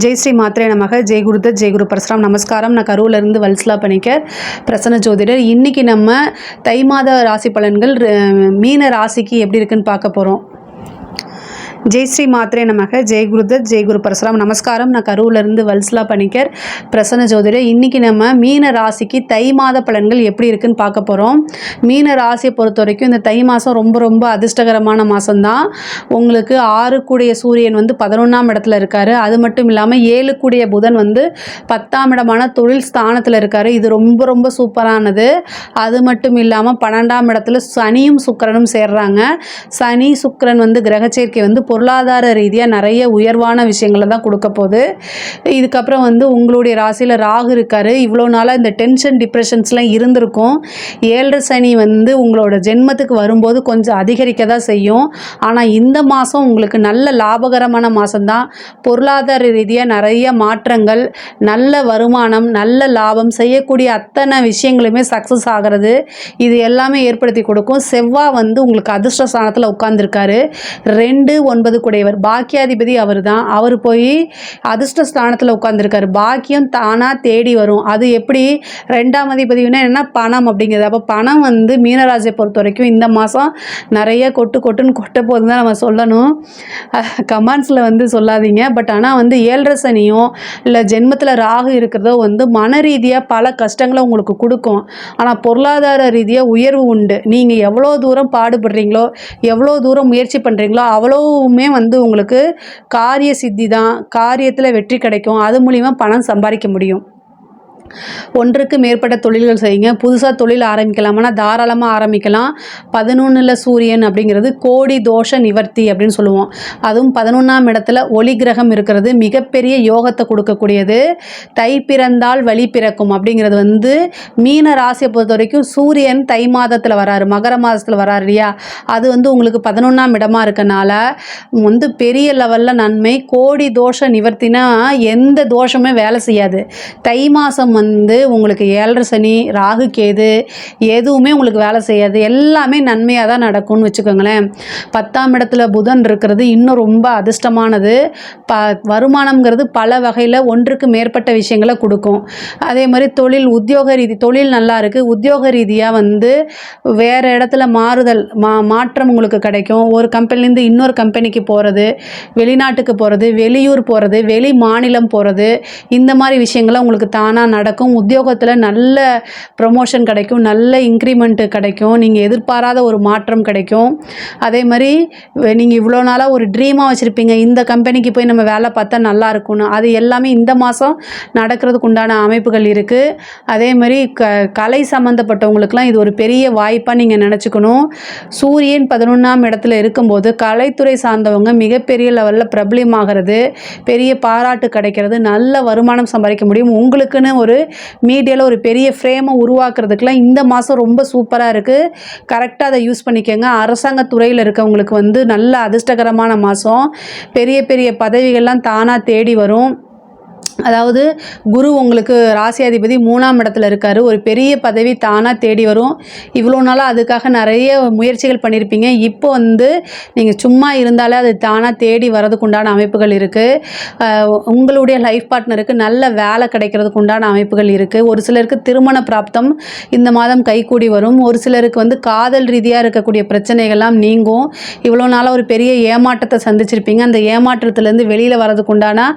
ஜெய் ஸ்ரீ மாத்திரை நமக. ஜெய் குருதத் ஜெய் குரு பரசுராம். நமஸ்காரம். நான் கரூர்லேருந்து வல்சலா பணிக்கர் பிரசன்ன ஜோதிடர். இன்றைக்கி நம்ம தை மாத ராசி பலன்கள் மீன ராசிக்கு எப்படி இருக்குன்னு பார்க்க போகிறோம் ஜெய் ஸ்ரீ மாத்ரே நமக. ஜெய் குருதத் ஜெய் குரு பரசுராம். நமஸ்காரம். நான் கரூர்லேருந்து வல்சலா பணிக்கர் பிரசன்ன ஜோதிட இன்றைக்கி நம்ம மீன ராசிக்கு தை மாத பலன்கள் எப்படி இருக்குன்னு பார்க்க போகிறோம் மீன ராசியை பொறுத்த வரைக்கும் இந்த தை மாதம் ரொம்ப ரொம்ப அதிர்ஷ்டகரமான மாதம்தான் உங்களுக்கு ஆறு கூடிய சூரியன் வந்து பதினொன்றாம் இடத்துல இருக்கார். அது மட்டும் இல்லாமல் ஏழு கூடிய புதன் வந்து பத்தாம் இடமான தொழில் ஸ்தானத்தில் இருக்கார். இது ரொம்ப ரொம்ப சூப்பரானது. அது மட்டும் இல்லாமல் பன்னெண்டாம் இடத்துல சனியும் சுக்கரனும் சேர்றாங்க. சனி சுக்கரன் வந்து கிரக சேர்க்கை வந்து பொருளாதார ரீதியாக நிறைய உயர்வான விஷயங்களை தான் கொடுக்க போகுது. இதுக்கப்புறம் வந்து உங்களுடைய ராசியில் ராகு இருக்கார். இவ்வளோ நாளாக இந்த டென்ஷன் டிப்ரெஷன்ஸ்லாம் இருந்திருக்கும். ஏழரை சனி வந்து உங்களோட ஜென்மத்துக்கு வரும்போது கொஞ்சம் அதிகரிக்க தான் செய்யும். ஆனால் இந்த மாதம் உங்களுக்கு நல்ல லாபகரமான மாதம்தான் பொருளாதார ரீதியாக நிறைய மாற்றங்கள் நல்ல வருமானம் நல்ல லாபம் செய்யக்கூடிய அத்தனை விஷயங்களுமே சக்ஸஸ் ஆகிறது. இது எல்லாமே ஏற்படுத்தி கொடுக்கும். செவ்வாய் வந்து உங்களுக்கு அதிர்ஷ்ட ஸ்தானத்தில் உட்காந்துருக்காரு ரெண்டு ஒன்பது குடையவர். பாக்கியாதிபதி அவர் தான் அவர் போய் அதிர்ஷ்ட ஸ்தானத்தில் உட்காந்துருக்காரு பாக்கியம் தானாக தேடி வரும். அது எப்படி? ரெண்டாம் அதிபதினா என்ன? பணம் அப்படிங்கிறது. அப்போ பணம் வந்து மீனராசியை பொறுத்த வரைக்கும் இந்த மாதம் நிறைய கொட்டு கொட்டுன்னு கொட்ட போது தான் நம்ம சொல்லணும். கமெண்ட்ஸில் வந்து சொல்லாதீங்க. பட் ஆனால் வந்து ஏழரை சனியும் இல்லை ஜென்மத்தில் ராகு இருக்கிறதோ வந்து மன ரீதியாக பல கஷ்டங்களை உங்களுக்கு கொடுக்கும். ஆனால் பொருளாதார ரீதியாக உயர்வு உண்டு. நீங்கள் எவ்வளோ தூரம் பாடுபடுறீங்களோ எவ்வளோ தூரம் முயற்சி பண்ணுறீங்களோ அவ்வளோ அதுவுமே வந்து உங்களுக்கு காரிய சித்தி தான் காரியத்தில் வெற்றி கிடைக்கும். அது மூலிமா பணம் சம்பாதிக்க முடியும். ஒன்றுக்கு மேற்பட்ட தொழில்கள் செய்யுங்க. புதுசாக தொழில் ஆரம்பிக்கலாம்னா தாராளமாக ஆரம்பிக்கலாம். பதினொன்றில் சூரியன் அப்படிங்கிறது கோடி தோஷ நிவர்த்தி அப்படின்னு சொல்லுவோம். அதுவும் பதினொன்றாம் இடத்துல ஒளி கிரகம் இருக்கிறது மிகப்பெரிய யோகத்தை கொடுக்கக்கூடியது. தை பிறந்தால் வழி பிறக்கும் அப்படிங்கிறது வந்து மீன ராசியை பொறுத்த வரைக்கும் சூரியன் தை மாதத்தில் வராரு. மகர மாதத்தில் வராரு இல்லையா? அது வந்து உங்களுக்கு பதினொன்றாம் இடமா இருக்கனால வந்து பெரிய லெவலில் நன்மை. கோடி தோஷ நிவர்த்தினா எந்த தோஷமே வேலை செய்யாது. தை மாதம் வந்து உங்களுக்கு ஏழரை சனி ராகு கேது எதுவுமே உங்களுக்கு வேலை செய்யாது. எல்லாமே நன்மையாக தான் நடக்கும்னு வச்சுக்கோங்களேன். பத்தாம் இடத்துல புதன் இருக்கிறது இன்னும் ரொம்ப அதிர்ஷ்டமானது. ப வருமானம்ங்கிறது பல வகையில் ஒன்றுக்கு மேற்பட்ட விஷயங்களை கொடுக்கும். அதே மாதிரி தொழில் உத்தியோக ரீதி தொழில் நல்லா இருக்குது உத்தியோக ரீதியாக வந்து வேறு இடத்துல மாறுதல் மா மாற்றம் உங்களுக்கு கிடைக்கும். ஒரு கம்பெனிலேருந்து இன்னொரு கம்பெனிக்கு போகிறது வெளிநாட்டுக்கு போகிறது வெளியூர் போகிறது வெளி மாநிலம் போகிறது இந்த மாதிரி விஷயங்கள்லாம் உங்களுக்கு தானாக நடக்கும். உத்தியோகத்தில் நல்ல ப்ரொமோஷன் கிடைக்கும். நல்ல இன்க்ரிமெண்ட்டு கிடைக்கும். நீங்கள் எதிர்பாராத ஒரு மாற்றம் கிடைக்கும். அதே மாதிரி நீங்கள் இவ்வளோ நாளாக ஒரு ட்ரீமாக வச்சுருப்பீங்க. இந்த கம்பெனிக்கு போய் நம்ம வேலை பார்த்தா நல்லா இருக்கும்னு. அது எல்லாமே இந்த மாதம் நடக்கிறதுக்கு உண்டான அமைப்புகள் இருக்குது அதே மாதிரி க கலை சம்மந்தப்பட்டவங்களுக்குலாம் இது ஒரு பெரிய வாய்ப்பாக நீங்கள் நினச்சிக்கணும். சூரியன் பதினொன்றாம் இடத்துல இருக்கும்போது கலைத்துறை சார்ந்தவங்க மிகப்பெரிய லெவலில் பிரபலியமாகிறது பெரிய பாராட்டு கிடைக்கிறது நல்ல வருமானம் சம்பாதிக்க முடியும். உங்களுக்குன்னு ஒரு மீடியாவில் ஒரு பெரிய ஃப்ரேமை உருவாக்குறதுக்குலாம் இந்த மாதம் ரொம்ப சூப்பராக இருக்குது கரெக்டாக அதை யூஸ் பண்ணிக்கோங்க. அரசாங்க துறையில் இருக்கவங்களுக்கு வந்து நல்ல அதிர்ஷ்டகரமான மாதம் பெரிய பெரிய பதவிகள்லாம் தானாக தேடி வரும். அதாவது குரு உங்களுக்கு ராசியாதிபதி மூணாம் இடத்துல இருக்கார். ஒரு பெரிய பதவி தானாக தேடி வரும். இவ்வளோ நாளாக அதுக்காக நிறைய முயற்சிகள் பண்ணியிருப்பீங்க இப்போ வந்து நீங்கள் சும்மா இருந்தாலே அது தானாக தேடி வரதுக்கு உண்டான அமைப்புகள் இருக்குது உங்களுடைய லைஃப் பார்ட்னருக்கு நல்ல வேலை கிடைக்கிறதுக்கு உண்டான அமைப்புகள் இருக்குது ஒரு சிலருக்கு திருமண பிராப்தம் இந்த மாதம் கைகூடி வரும். ஒரு சிலருக்கு வந்து காதல் ரீதியாக இருக்கக்கூடிய பிரச்சனைகள்லாம் நீங்கும். இவ்வளோ நாளாக ஒரு பெரிய ஏமாற்றத்தை சந்திச்சிருப்பீங்க. அந்த ஏமாற்றத்துலேருந்து வெளியில் வரதுக்கு உண்டான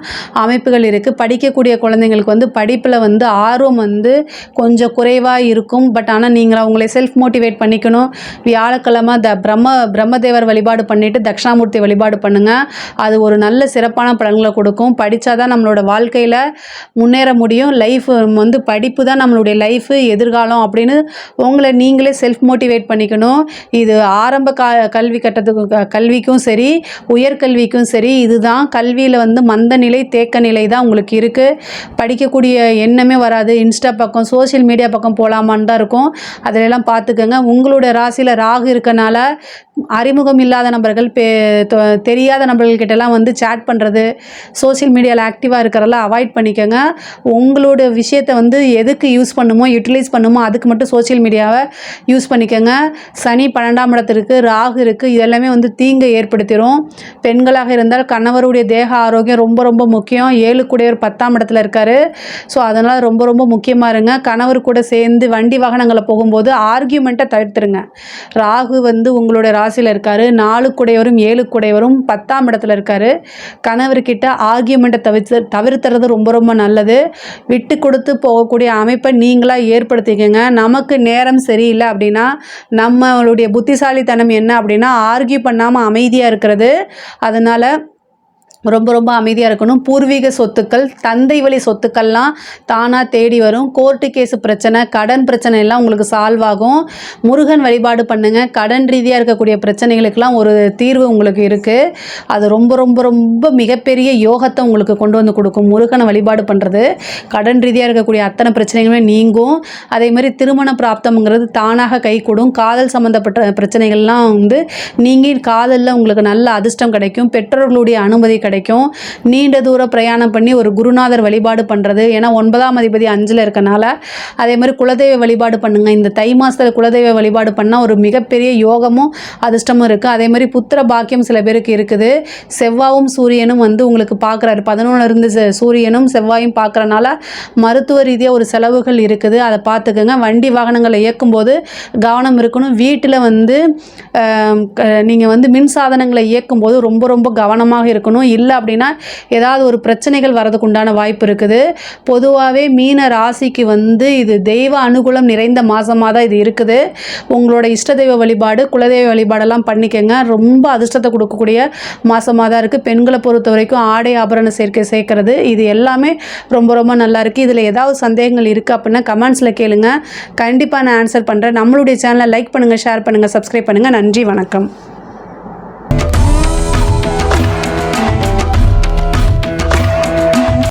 அமைப்புகள் இருக்குது படி படிக்கக்கூடிய குழந்தைங்களுக்கு வந்து படிப்பில் வந்து ஆர்வம் வந்து கொஞ்சம் குறைவாக இருக்கும். பட் ஆனால் நீங்கள் அவங்களை செல்ஃப் மோட்டிவேட் பண்ணிக்கணும். வியாழக்கிழமை த பிரம்ம பிரம்மதேவர் வழிபாடு பண்ணிவிட்டு தட்சிணாமூர்த்தி வழிபாடு பண்ணுங்கள் அது ஒரு நல்ல சிறப்பான பலன்களை கொடுக்கும். படித்தா தான் நம்மளோட வாழ்க்கையில் முன்னேற முடியும். லைஃப் வந்து படிப்பு தான் நம்மளுடைய லைஃபு எதிர்காலம் அப்படின்னு உங்களை நீங்களே செல்ஃப் மோட்டிவேட் பண்ணிக்கணும். இது ஆரம்ப கா கல்வி கட்டத்துக்கு கல்விக்கும் சரி உயர்கல்விக்கும் சரி இதுதான் கல்வியில் வந்து மந்த நிலை தேக்க நிலை தான் உங்களுக்கு உங்களுக்கு இருக்குது படிக்கக்கூடிய எண்ணமே வராது. இன்ஸ்டா பக்கம் சோஷியல் மீடியா பக்கம் போகலாமான்னு தான் இருக்கும். அதிலெல்லாம் பார்த்துக்கோங்க. உங்களுடைய ராசியில் ராகு இருக்கனால அறிமுகம் இல்லாத நபர்கள் பே தெரியாத நபர்கள்கிட்டலாம் வந்து சேட் பண்ணுறது சோஷியல் மீடியாவில் ஆக்டிவாக இருக்கிறதெல்லாம் அவாய்ட் பண்ணிக்கோங்க. உங்களோட விஷயத்தை வந்து எதுக்கு யூஸ் பண்ணுமோ யூட்டிலைஸ் பண்ணுமோ அதுக்கு மட்டும் சோஷியல் மீடியாவை யூஸ் பண்ணிக்கோங்க. சனி பன்னெண்டாம் இடத்திற்கு ராகு இருக்குது இதெல்லாமே வந்து தீங்கை ஏற்படுத்திடும் பெண்களாக இருந்தால் கணவருடைய தேக ஆரோக்கியம் ரொம்ப ரொம்ப முக்கியம். ஏழு கூடையவர் பத்தாம் இடத்துல இருக்கார். ஸோ அதனால் ரொம்ப ரொம்ப முக்கியமாக இருங்க. கணவர் கூட சேர்ந்து வண்டி வாகனங்களில் போகும்போது ஆர்கியூமெண்ட்டை தவிர்த்துருங்க. ராகு வந்து உங்களுடைய ராசியில் இருக்கார். நாலு கூடையவரும் ஏழு கூடையவரும் பத்தாம் இடத்துல இருக்கார். கணவர்கிட்ட ஆர்கியூமெண்ட்டை தவிர்த்து தவிர்த்துறது ரொம்ப ரொம்ப நல்லது. விட்டு கொடுத்து போகக்கூடிய அமைப்பை நீங்களாக ஏற்படுத்திக்கங்க. நமக்கு நேரம் சரியில்லை அப்படின்னா நம்மளுடைய புத்திசாலித்தனம் என்ன அப்படின்னா ஆர்கியூ பண்ணாமல் அமைதியாக இருக்கிறது. அதனால் ரொம்ப ரொம்ப அமைதியாக இருக்கணும். பூர்வீக சொத்துக்கள் தந்தை வழி சொத்துக்கள்லாம் தானாக தேடி வரும். கோர்ட்டு கேஸு பிரச்சனை கடன் பிரச்சனை எல்லாம் உங்களுக்கு சால்வ் ஆகும். முருகன் வழிபாடு பண்ணுங்கள் கடன் ரீதியாக இருக்கக்கூடிய பிரச்சனைகளுக்கெல்லாம் ஒரு தீர்வு உங்களுக்கு இருக்குது அது ரொம்ப ரொம்ப ரொம்ப மிகப்பெரிய யோகத்தை உங்களுக்கு கொண்டு வந்து கொடுக்கும். முருகனை வழிபாடு பண்ணுறது கடன் ரீதியாக இருக்கக்கூடிய அத்தனை பிரச்சனைகளுமே நீங்கும். அதே மாதிரி திருமண பிராப்தம்ங்கிறது தானாக கைகூடும் காதல் சம்மந்தப்பட்ட பிரச்சனைகள்லாம் வந்து நீங்கி காதலில் உங்களுக்கு நல்ல அதிர்ஷ்டம் கிடைக்கும். பெற்றோர்களுடைய அனுமதி கிடைக்கும். நீண்ட தூர பிரயாணம் பண்ணி ஒரு குருநாதர் வழிபாடு பண்ணுறது ஏன்னா ஒன்பதாம் அதிபதி அஞ்சில் இருக்கனால அதே மாதிரி குலதெய்வ வழிபாடு பண்ணுங்கள் இந்த தை மாதத்தில் குலதெய்வ வழிபாடு பண்ணால் ஒரு மிகப்பெரிய யோகமும் அதிர்ஷ்டமும் இருக்குது அதே மாதிரி புத்திர பாக்கியம் சில பேருக்கு இருக்குது. செவ்வாவும் சூரியனும் வந்து உங்களுக்கு பார்க்குறாரு பதினொன்றுலேருந்து செ- சூரியனும் செவ்வாயும் பார்க்குறனால மருத்துவ ரீதியாக ஒரு செலவுகள் இருக்குது. அதை பார்த்துக்கோங்க வண்டி வாகனங்களை இயக்கும்போது கவனம் இருக்கணும். வீட்டில் வந்து நீங்கள் வந்து மின் சாதனங்களை இயக்கும்போது ரொம்ப ரொம்ப கவனமாக இருக்கணும். இல்லை இல்லை அப்படின்னா ஏதாவது ஒரு பிரச்சனைகள் வரதுக்கு உண்டான வாய்ப்பு இருக்குது. பொதுவாகவே மீன ராசிக்கு வந்து இது தெய்வ அனுகூலம் நிறைந்த மாதமாக தான் இது இருக்குது. உங்களோட இஷ்ட தெய்வ வழிபாடு குலதெய்வ வழிபாடெல்லாம் பண்ணிக்கங்க. ரொம்ப அதிர்ஷ்டத்தை கொடுக்கக்கூடிய மாதமாக தான் இருக்குது பெண்களை பொறுத்த வரைக்கும் ஆடை ஆபரண சேர்க்கை சேர்க்கறது இது எல்லாமே ரொம்ப ரொம்ப நல்லா இருக்குது இதில் ஏதாவது சந்தேகங்கள் இருக்குது அப்படின்னா கமெண்ட்ஸில் கேளுங்க. கண்டிப்பாக நான் ஆன்சர் பண்ணுறேன் நம்மளுடைய சேனலை லைக் பண்ணுங்கள் ஷேர் பண்ணுங்கள் சப்ஸ்கிரைப் பண்ணுங்கள் நன்றி வணக்கம்.